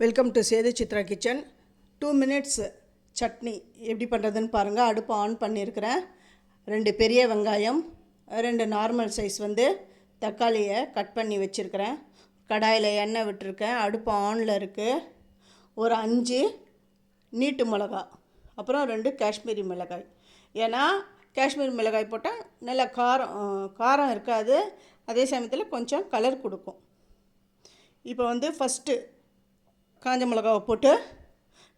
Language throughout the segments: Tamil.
Welcome to Sethu Chitra kitchen two minutes chutney எப்படி பண்ணுறதுன்னு பாருங்கள் அடுப்பு ஆன் பண்ணியிருக்கிறேன். ரெண்டு பெரிய வெங்காயம் ரெண்டு நார்மல் சைஸ் வந்து தக்காளியை கட் பண்ணி வச்சுருக்கிறேன். கடாயில் எண்ணெய் விட்டுருக்கேன். அடுப்பு ஆனில் இருக்குது ஒரு அஞ்சு நீட்டு மிளகா அப்புறம் ரெண்டு காஷ்மீரி மிளகாய். ஏன்னா காஷ்மீரி மிளகாய் போட்டால் நல்லா காரம் காரம் இருக்காது. அதே சமயத்தில் கொஞ்சம் கலர் கொடுக்கும். இப்போ வந்து ஃபஸ்ட்டு காஞ்ச மிளகாவை போட்டு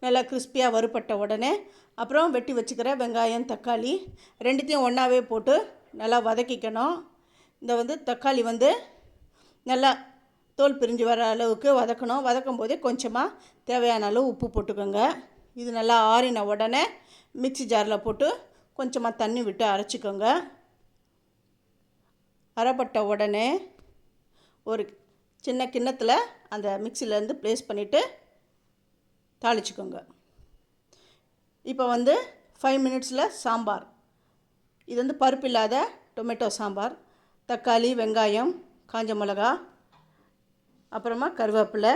நல்லா கிறிஸ்பியாக வறுபட்ட உடனே அப்புறம் வெட்டி வச்சுக்கிற வெங்காயம் தக்காளி ரெண்டுத்தையும் ஒன்றாவே போட்டு நல்லா வதக்கிக்கணும். இந்த வந்து தக்காளி வந்து நல்லா தோல் பிரிஞ்சு வர அளவுக்கு வதக்கணும். வதக்கும் போதே கொஞ்சமாக தேவையான அளவு உப்பு போட்டுக்கோங்க. இது நல்லா ஆறின உடனே மிக்ஸி ஜாரில் போட்டு கொஞ்சமாக தண்ணி விட்டு அரைச்சிக்கோங்க. அரைப்பட்ட உடனே ஒரு சின்ன கிண்ணத்தில் அந்த மிக்சிலேருந்து ப்ளேஸ் பண்ணிவிட்டு தாளிச்சுக்கோங்க. இப்போ வந்து ஃபைவ் மினிட்ஸில் சாம்பார். இது வந்து பருப்பு இல்லாத டொமேட்டோ சாம்பார். தக்காளி வெங்காயம் காஞ்ச மிளகா அப்புறமா கருவேப்பிலை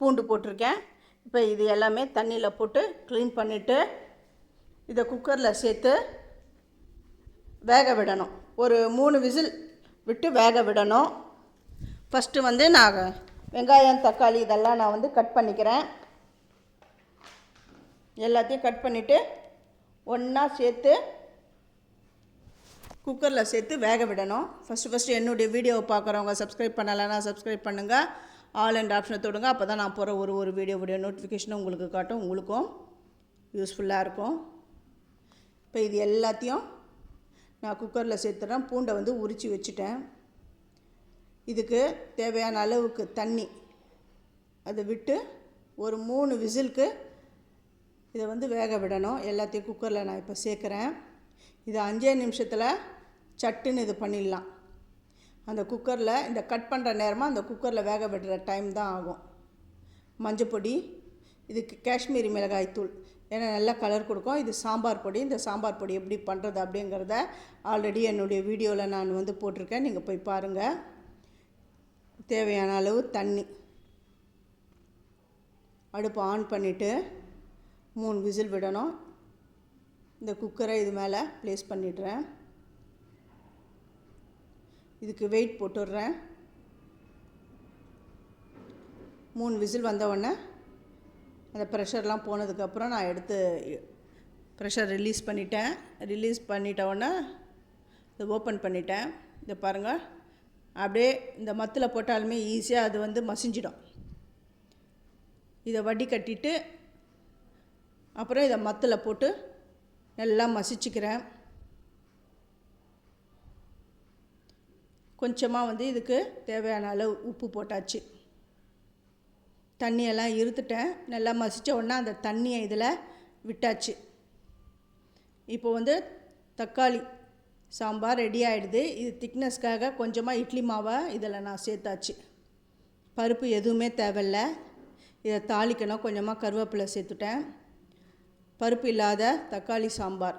பூண்டு போட்டிருக்கேன். இப்போ இது எல்லாமே தண்ணியில் போட்டு க்ளீன் பண்ணிவிட்டு இதை குக்கரில் சேர்த்து வேக விடணும். ஒரு மூணு விசில் விட்டு வேக விடணும். ஃபஸ்ட்டு வந்து நான் வெங்காயம் தக்காளி இதெல்லாம் நான் வந்து கட் பண்ணிக்கிறேன். எல்லாத்தையும் கட் பண்ணிவிட்டு ஒன்றா சேர்த்து குக்கரில் சேர்த்து வேக விடணும். ஃபஸ்ட்டு ஃபஸ்ட்டு என்னுடைய வீடியோவை பார்க்குறவங்க சப்ஸ்கிரைப் பண்ணலைன்னா சப்ஸ்கிரைப் பண்ணுங்கள் ஆல் அண்ட் ஆப்ஷனை தொடுங்க. அப்போ தான் நான் போகிற ஒரு ஒரு வீடியோவுடைய நோட்டிஃபிகேஷனும் உங்களுக்கு காட்டும். உங்களுக்கும் யூஸ்ஃபுல்லாக இருக்கும். இப்போ இது எல்லாத்தையும் நான் குக்கரில் சேர்த்துறேன். பூண்டை வந்து உரித்து வச்சுட்டேன். இதுக்கு தேவையான அளவுக்கு தண்ணி. அதை விட்டு ஒரு மூணு விசிலுக்கு இதை வந்து வேக விடணும். எல்லாத்தையும் குக்கரில் நான் இப்போ சேர்க்குறேன். இது அஞ்சே நிமிஷத்தில் சட்டுன்னு இது பண்ணிடலாம். அந்த குக்கரில் இந்த கட் பண்ணுற நேரமாக அந்த குக்கரில் வேக விடுற டைம் தான் ஆகும். மஞ்சப்பொடி இதுக்கு காஷ்மீரி மிளகாய் தூள். ஏன்னா நல்லா கலர் கொடுக்கும். இது சாம்பார் பொடி. இந்த சாம்பார் பொடி எப்படி பண்ணுறது அப்படிங்கிறத ஆல்ரெடி என்னுடைய வீடியோவில் நான் வந்து போட்டிருக்கேன். நீங்கள் போய் பாருங்கள் தேவையான அளவு தண்ணி. அடுப்பு ஆன் பண்ணிவிட்டு மூணு விசில் விடணும். இந்த குக்கரை இது மேலே ப்ளேஸ் பண்ணிடுறேன். இதுக்கு வெயிட் போட்டுடுறேன். மூணு விசில் வந்தவுடனே அந்த ப்ரெஷர்லாம் போனதுக்கப்புறம் நான் எடுத்து ப்ரெஷர் ரிலீஸ் பண்ணிட்டேன். ரிலீஸ் பண்ணிட்ட உடனே இதை ஓப்பன் பண்ணிட்டேன். இதை பாருங்கள் அப்படியே இந்த மத்தில் போட்டாலுமே ஈஸியாக அது வந்து மசிஞ்சிடும். இதை வடி கட்டிட்டு அப்புறம் இதை மத்தில் போட்டு நல்லா மசிச்சுக்கிறேன். கொஞ்சமாக வந்து இதுக்கு தேவையான அளவு உப்பு போட்டாச்சு. தண்ணியெல்லாம் இருத்துட்டேன். நல்லா மசித்த உடனே அந்த தண்ணியை இதில் விட்டாச்சு. இப்போ வந்து தக்காளி சாம்பார் ரெடி ஆகிடுது இது திக்னஸ்க்காக கொஞ்சமாக இட்லி மாவை இதில் நான் சேர்த்தாச்சு. பருப்பு எதுவுமே தேவையில்ல. இதை தாளிக்கணும். கொஞ்சமாக கருவேப்பிலை சேர்த்துட்டேன். பருப்பு இல்லாத தக்காளி சாம்பார்.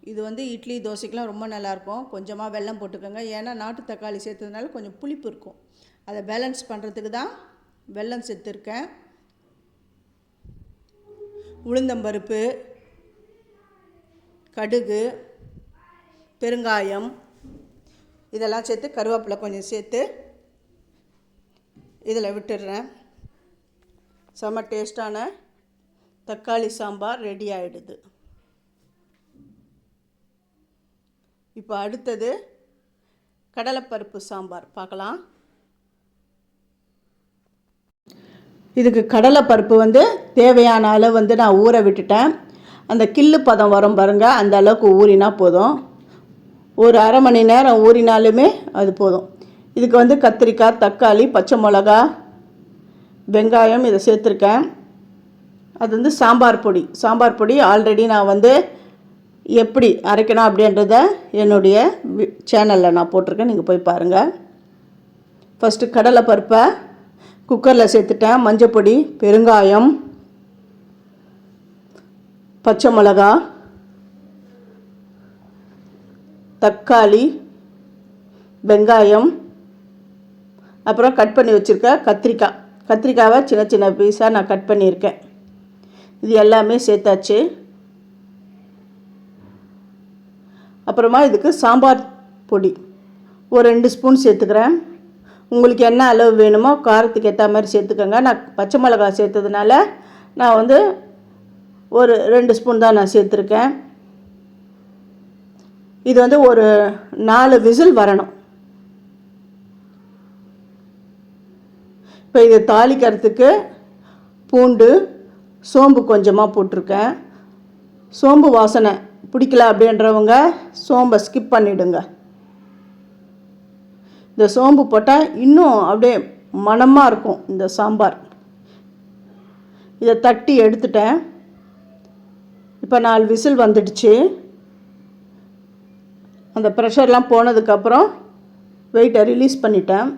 இது வந்து இட்லி தோசைக்கெலாம் ரொம்ப நல்லாயிருக்கும். கொஞ்சமாக வெல்லம் போட்டுக்கோங்க. ஏன்னா நாட்டு தக்காளி சேர்த்ததுனால கொஞ்சம் புளிப்பு இருக்கும். அதை பேலன்ஸ் பண்ணுறதுக்கு தான் வெல்லம் சேர்த்துருக்கேன். உளுந்தம்பருப்பு கடுகு பெருங்காயம் இதெல்லாம் சேர்த்து கருவேப்பிலை கொஞ்சம் சேர்த்து இதில் விட்டுடுறேன். செம்ம டேஸ்டான தக்காளி சாம்பார் ரெடி ஆகிடுது இப்போ அடுத்தது கடலைப்பருப்பு சாம்பார் பார்க்கலாம். இதுக்கு கடலைப்பருப்பு வந்து தேவையான அளவு வந்து நான் ஊற விட்டுட்டேன். அந்த கில்லு பதம் வரும் பாருங்கள் அந்த அளவுக்கு ஊறினா போதும். ஒரு அரை மணி நேரம் ஊறினாலுமே அது போதும். இதுக்கு வந்து கத்திரிக்காய் தக்காளி பச்சை மிளகா வெங்காயம் இதை சேர்த்துருக்கேன். அது வந்து சாம்பார் பொடி. சாம்பார் பொடி ஆல்ரெடி நான் வந்து எப்படி அரைக்கணும் அப்படின்றத என்னுடைய சேனலில் நான் போட்டிருக்கேன். நீங்கள் போய் பாருங்கள் ஃபஸ்ட்டு கடலை பருப்பை குக்கரில் சேர்த்துட்டேன். மஞ்சப்பொடி பெருங்காயம் பச்சை மிளகா தக்காளி வெங்காயம் அப்புறம் கட் பண்ணி வச்சுருக்க கத்திரிக்காய் கத்திரிக்காவை சின்ன சின்ன பீஸாக நான் கட் பண்ணியிருக்கேன். இது எல்லாமே சேர்த்தாச்சு. அப்புறமா இதுக்கு சாம்பார் பொடி. ஒரு ரெண்டு ஸ்பூன் சேர்த்துக்கிறேன். உங்களுக்கு என்ன அளவு வேணுமோ காரத்துக்கு ஏற்ற மாதிரி சேர்த்துக்கோங்க. நான் பச்சை மிளகாய் சேர்த்ததுனால நான் வந்து ஒரு ரெண்டு ஸ்பூன் தான் நான் சேர்த்துருக்கேன். இது வந்து ஒரு நாலு விசில் வரணும். இப்போ இது தாளிக்கிறதுக்கு பூண்டு சோம்பு கொஞ்சமாக போட்டிருக்கேன். சோம்பு வாசனை பிடிக்கல அப்படின்றவங்க சோம்பை ஸ்கிப் பண்ணிவிடுங்க இந்த சோம்பு போட்டால் இன்னும் அப்படியே மணமாக இருக்கும் இந்த சாம்பார். இதை தட்டி எடுத்துட்டேன். இப்போ நாலு விசில் வந்துடுச்சு. அந்த ப்ரெஷர்லாம் போனதுக்கப்புறம் வெயிட்டை ரிலீஸ் பண்ணிட்டேன்.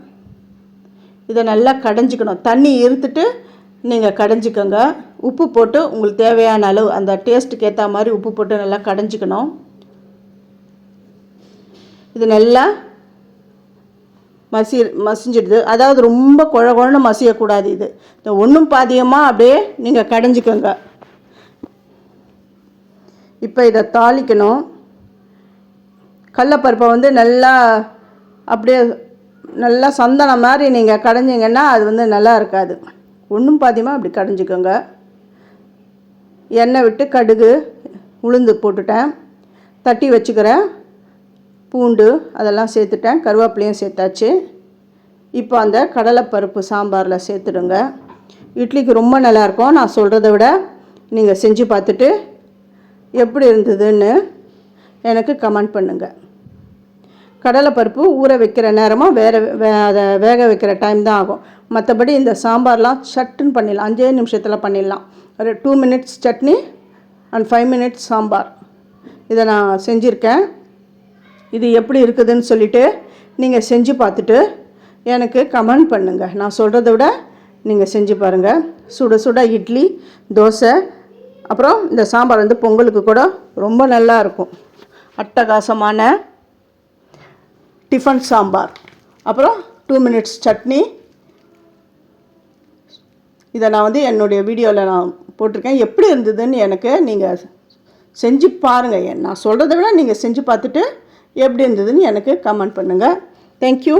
இதை நல்லா கடைஞ்சிக்கணும். தண்ணி இருத்துட்டு நீங்கள் கடைஞ்சிக்கோங்க. உப்பு போட்டு உங்களுக்கு தேவையான அளவு அந்த டேஸ்ட்டுக்கு ஏற்ற மாதிரி உப்பு போட்டு நல்லா கடைஞ்சிக்கணும். இது நல்லா மசி மசிஞ்சிடுது. அதாவது ரொம்ப குழ குழன்னு மசியக்கூடாது இது. இந்த ஒன்றும் பாதியமாக அப்படியே நீங்கள் கடைஞ்சிக்கோங்க. இப்போ இதை தாளிக்கணும். கடலப்பருப்பை வந்து நல்லா அப்படியே நல்லா சந்தனம் மாதிரி நீங்கள் கடைஞ்சிங்கன்னா அது வந்து நல்லா இருக்காது. ஒன்றும் பாதியமாக அப்படி கடைஞ்சிக்கோங்க. எண்ணெய் விட்டு கடுகு உளுந்து போட்டுட்டேன். தட்டி வச்சுக்கிறேன். பூண்டு அதெல்லாம் சேர்த்துட்டேன். கருவேப்பிலையும் சேர்த்தாச்சு. இப்போ அந்த கடலைப்பருப்பு சாம்பாரில் சேர்த்துடுங்க. இட்லிக்கு ரொம்ப நல்லாயிருக்கும் நான் சொல்கிறத விட நீங்கள் செஞ்சு பார்த்துட்டு எப்படி இருந்ததுன்னு எனக்கு கமெண்ட் பண்ணுங்கள் கடலைப்பருப்பு ஊற வைக்கிற நேரமாக வேற வே அதை வேக வைக்கிற டைம் தான் ஆகும். மற்றபடி இந்த சாம்பார்லாம் சட்டுன்னு பண்ணிடலாம். அஞ்சே நிமிஷத்தில் பண்ணிடலாம். ஒரு two minutes chutney and five minutes sambar. இதை நான் செஞ்சுருக்கேன். இது எப்படி இருக்குதுன்னு சொல்லிவிட்டு நீங்கள் செஞ்சு பார்த்துட்டு எனக்கு கமெண்ட் பண்ணுங்கள் நான் சொல்கிறத விட நீங்கள் செஞ்சு பாருங்கள் சுட சுட இட்லி தோசை அப்புறம் இந்த சாம்பார் வந்து பொங்கலுக்கு கூட ரொம்ப நல்லா இருக்கும். அட்டகாசமான டிஃபன் சாம்பார். அப்புறம் டூ மினிட்ஸ் சட்னி. இதை நான் வந்து என்னுடைய வீடியோவில் நான் போட்டிருக்கேன். எப்படி இருந்ததுன்னு எனக்கு நீங்கள் செஞ்சு பாருங்கள் நான் சொல்கிறத விட நீங்கள் செஞ்சு பார்த்துட்டு எப்படி இருந்ததுன்னு எனக்கு கமெண்ட் பண்ணுங்கள் தேங்க்யூ